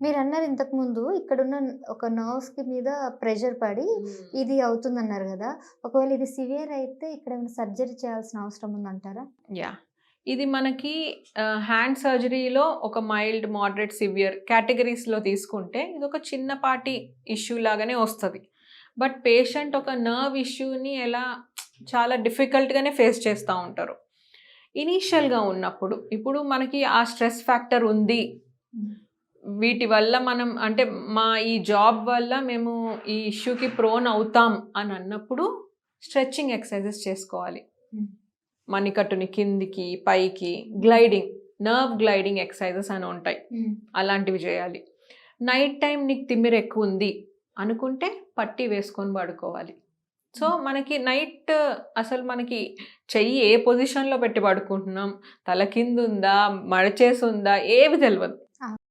మీరు అన్నారు ఇంతకు ముందు ఇక్కడున్న ఒక నర్వ్స్కి మీద ప్రెషర్ పడి ఇది అవుతుంది అన్నారు కదా! ఒకవేళ ఇది సివియర్ అయితే ఇక్కడ ఏమైనా సర్జరీ చేయాల్సిన అవసరం ఉందంటారా? యా. ఇది మనకి హ్యాండ్ సర్జరీలో ఒక మైల్డ్ మోడరేట్ సివియర్ కేటగిరీస్లో తీసుకుంటే ఇది ఒక చిన్నపాటి ఇష్యూ లాగానే వస్తుంది. బట్ పేషెంట్ ఒక నర్వ్ ఇష్యూని ఎలా చాలా డిఫికల్ట్గానే ఫేస్ చేస్తూ ఉంటారు. ఇనీషియల్గా ఉన్నప్పుడు ఇప్పుడు మనకి ఆ స్ట్రెస్ ఫ్యాక్టర్ ఉంది. వీటి వల్ల మనం అంటే మా ఈ జాబ్ వల్ల మేము ఈ ఇష్యూకి ప్రోన్ అవుతాం అని అన్నప్పుడు స్ట్రెచ్చింగ్ ఎక్సర్సైజెస్ చేసుకోవాలి. Hmm. మణికట్టుని కిందికి పైకి గ్లైడింగ్ నర్వ్ గ్లైడింగ్ ఎక్సర్సైజెస్ అని ఉంటాయి. అలాంటివి చేయాలి. నైట్ టైం నీకు తిమ్మిరి ఎక్కువ ఉంది అనుకుంటే పట్టి వేసుకొని పడుకోవాలి. సో మనకి నైట్ అసలు మనకి చెయ్యి ఏ పొజిషన్లో పెట్టి పడుకుంటున్నాం? తల కింద ఉందా మడచేసి ఉందా ఏవి తెలియదు